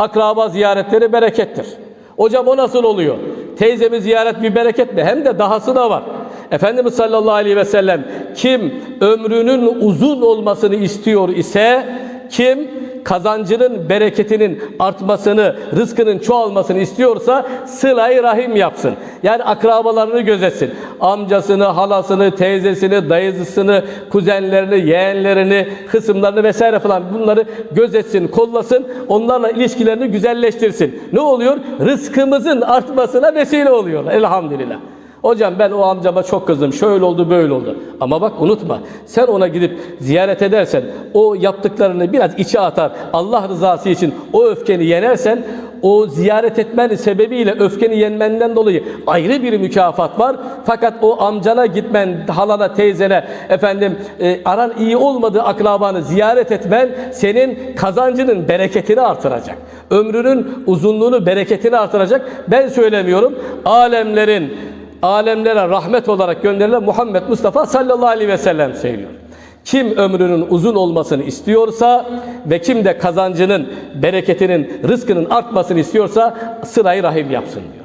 akraba ziyaretleri berekettir. Hocam o nasıl oluyor? Teyzemi ziyaret bir bereket mi? Hem de dahası da var. Efendimiz sallallahu aleyhi ve sellem kim ömrünün uzun olmasını istiyor ise kim kazancının bereketinin artmasını, rızkının çoğalmasını istiyorsa sıla rahim yapsın. Yani akrabalarını gözetsin. Amcasını, halasını, teyzesini, dayısını, kuzenlerini, yeğenlerini, hısımlarını vesaire falan bunları gözetsin, kollasın. Onlarla ilişkilerini güzelleştirsin. Ne oluyor? Rızkımızın artmasına vesile oluyor. Elhamdülillah. Hocam ben o amcama çok kızdım. Şöyle oldu, böyle oldu. Ama bak unutma. Sen ona gidip ziyaret edersen, o yaptıklarını biraz içe atar. Allah rızası için o öfkeni yenersen, o ziyaret etmen sebebiyle öfkeni yenmenden dolayı ayrı bir mükafat var. Fakat o amcana gitmen, halana, teyzene, efendim e, aran iyi olmadığı akrabanı ziyaret etmen senin kazancının bereketini artıracak. Ömrünün uzunluğunu, bereketini artıracak. Ben söylemiyorum. Alemlerin alemlere rahmet olarak gönderilen Muhammed Mustafa sallallahu aleyhi ve sellem söylüyor. Kim ömrünün uzun olmasını istiyorsa ve kim de kazancının, bereketinin, rızkının artmasını istiyorsa sırayı rahim yapsın diyor.